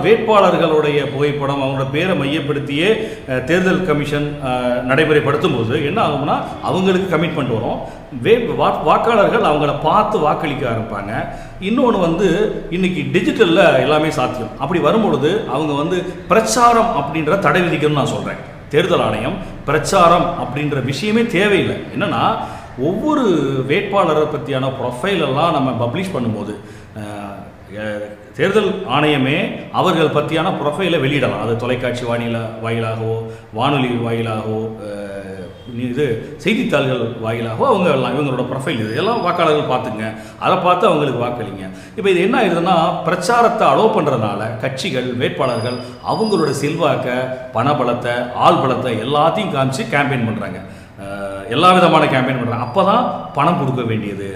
வேட்பாளர்களுடைய புகைப்படம் அவங்களோட பேரை மையப்படுத்தியே தேர்தல் கமிஷன் நடைமுறைப்படுத்தும் போது என்ன ஆகும்னா அவங்களுக்கு கமிட்மெண்ட் வரும். வே வா- வாக்காளர்கள் அவங்கள பார்த்து வாக்களிக்க ஆரம்பிப்பாங்க. இன்னொன்று வந்து இன்னைக்கு டிஜிட்டலில் எல்லாமே சாத்தியம். அப்படி வரும்பொழுது அவங்க வந்து பிரச்சாரம் அப்படின்ற தடை விதிக்கணும்னு நான் சொல்கிறேன் தேர்தல் ஆணையம் பிரச்சாரம் அப்படின்ற விஷயமே தேவையில்லை. என்னன்னா ஒவ்வொரு வேட்பாளரை பற்றியான ப்ரொஃபைலெல்லாம் நம்ம பப்ளிஷ் பண்ணும்போது தேர்தல் ஆணையமே அவர்கள் பற்றியான ப்ரொஃபைலை வெளியிடலாம். அது தொலைக்காட்சி வானில வாயிலாகவோ வானொலி வாயிலாகவோ இது செய்தித்தாள்கள் வாயிலாகவோ அவங்க எல்லாம் இவங்களோட ப்ரொஃபைல் இது எல்லாம் வாக்காளர்கள் பார்த்துங்க. அதை பார்த்து அவங்களுக்கு வாக்களிங்க. இப்போ இது என்ன ஆயிடுதுன்னா பிரச்சாரத்தை அலோவ் பண்ணுறதுனால கட்சிகள் வேட்பாளர்கள் அவங்களோட செல்வாக்கை பணபலத்தை ஆள் பலத்தை எல்லாத்தையும் காமிச்சு கேம்பெயின் பண்ணுறாங்க எல்லா விதமான கேம்பெயின் பண்ணுறாங்க அப்போ தான் பணம் கொடுக்க வேண்டியது.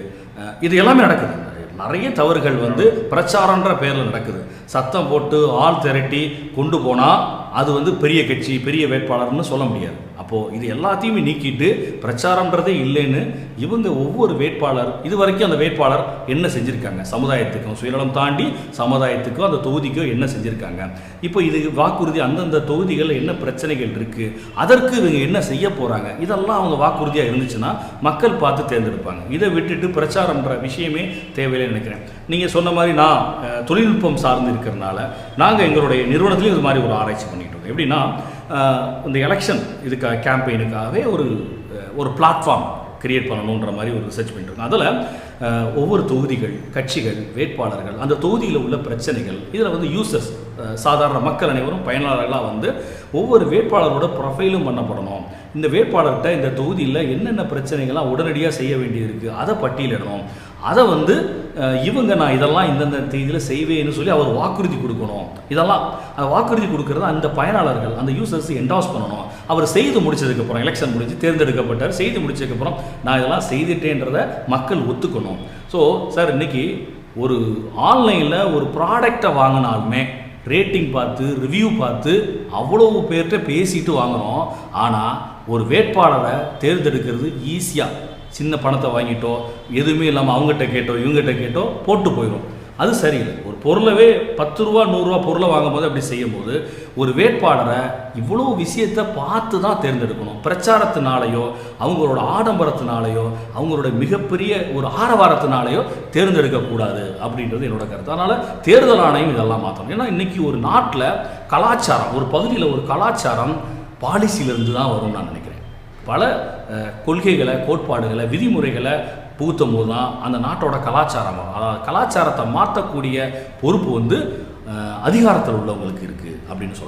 இது எல்லாமே நடக்குது. நிறைய தவறுகள் வந்து பிரச்சாரன்ற பேரில் நடக்குது. சத்தம் போட்டு ஆள் திரட்டி கொண்டு போனால் அது வந்து பெரிய கட்சி பெரிய வேட்பாளர்னு சொல்ல முடியாது. அப்போது இது எல்லாத்தையுமே நீக்கிட்டு பிரச்சாரம்ன்றதே இல்லைன்னு இவங்க ஒவ்வொரு வேட்பாளர் இது வரைக்கும் அந்த வேட்பாளர் என்ன செஞ்சுருக்காங்க? சமுதாயத்துக்கும் சுயநலம் தாண்டி சமுதாயத்துக்கும் அந்த தொகுதிக்கும் என்ன செஞ்சுருக்காங்க? இப்போ இது வாக்குறுதி அந்தந்த தொகுதிகளில் என்ன பிரச்சனைகள் இருக்குது அதற்கு இவங்க என்ன செய்ய போகிறாங்க இதெல்லாம் அவங்க வாக்குறுதியாக இருந்துச்சுன்னா மக்கள் பார்த்து தேர்ந்தெடுப்பாங்க. இதை விட்டுட்டு பிரச்சாரம்ன்ற விஷயமே தேவையில்லைன்னு நினைக்கிறேன். நீங்கள் சொன்ன மாதிரி நான் தொழில்நுட்பம் சார்ந்து இருக்கிறதுனால நாங்கள் எங்களுடைய நிறுவனத்துலேயும் இது மாதிரி ஒரு ஆராய்ச்சி பண்ணி அப்படின்றது. எப்படின்னா இந்த எலெக்ஷன் இதுக்காக கேம்பெயினுக்காகவே ஒரு ஒரு பிளாட்ஃபார்ம் கிரியேட் பண்ணணுன்ற மாதிரி ஒரு ரிசர்ச் பண்ணிட்டுருக்கோம். அதில் ஒவ்வொரு தொகுதிகள் கட்சிகள் வேட்பாளர்கள் அந்த தொகுதியில் உள்ள பிரச்சனைகள் இதில் வந்து யூசர்ஸ் சாதாரண மக்கள் அனைவரும் பயனாளர்களாக வந்து ஒவ்வொரு வேட்பாளரோட ப்ரொஃபைலும் பண்ணப்படணும். இந்த வேட்பாளர்கிட்ட இந்த தொகுதியில் என்னென்ன பிரச்சனைகள்லாம் உடனடியாக செய்ய வேண்டியது இருக்குது அதை பட்டியலிடணும். அதை வந்து இவங்க நான் இதெல்லாம் இந்தந்த தேதியில் செய்வேன்னு சொல்லி அவர் வாக்குறுதி கொடுக்கணும். இதெல்லாம் அந்த வாக்குறுதி கொடுக்கறத அந்த பயனாளர்கள் அந்த யூசர்ஸ் என்டாஸ் பண்ணணும். அவர் செய்து முடிச்சதுக்கப்புறம் எலெக்ஷன் முடிஞ்சு தேர்ந்தெடுக்கப்பட்டார். செய்து முடிச்சதுக்கப்புறம் நான் இதெல்லாம் செய்துட்டேன்றதை மக்கள் ஒத்துக்கணும். ஸோ சார் இன்னைக்கு ஒரு ஆன்லைனில் ஒரு ப்ராடக்டை வாங்கினாலுமே ரேட்டிங் பார்த்து ரிவ்யூ பார்த்து அவ்வளவு பேர்கிட்ட பேசிட்டு வாங்குகிறோம் ஆனால் ஒரு வேட்பாளரை தேர்ந்தெடுக்கிறது ஈஸியாக சின்ன பணத்தை வாங்கிட்டோ எதுவுமே இல்லாமல் அவங்ககிட்ட கேட்டோ இவங்ககிட்ட கேட்டோ போட்டு போயிடும் அது சரியில்லை. ஒரு பொருளவே பத்து ரூபா நூறுரூவா பொருளை வாங்கும்போது அப்படி செய்யும்போது ஒரு வேட்பாளரை இவ்வளோ விஷயத்தை பார்த்து தான் தேர்ந்தெடுக்கணும். பிரச்சாரத்தினாலேயோ அவங்களோட ஆடம்பரத்தினாலேயோ அவங்களோட மிகப்பெரிய ஒரு ஆரவாரத்தினாலேயோ தேர்ந்தெடுக்கக்கூடாது அப்படின்றது என்னோட கருத்து. அதனால் தேர்தல் ஆணையம் இதெல்லாம் மாற்றணும் ஏன்னா இன்றைக்கி ஒரு நாட்டில் கலாச்சாரம் ஒரு பகுதியில் ஒரு கலாச்சாரம் பாலிசியிலிருந்து தான் வரும்னு நான் நினைக்கிறேன். பல கொள்கைகளை கோட்பாடுகளை விதிமுறைகளை புகுத்தும் போது தான் அந்த நாட்டோட கலாச்சாரம் அதாவது கலாச்சாரத்தை மாற்றக்கூடிய பொறுப்பு வந்து அதிகாரத்தில் உள்ளவங்களுக்கு இருக்குது அப்படின்னு சொல்லலாம்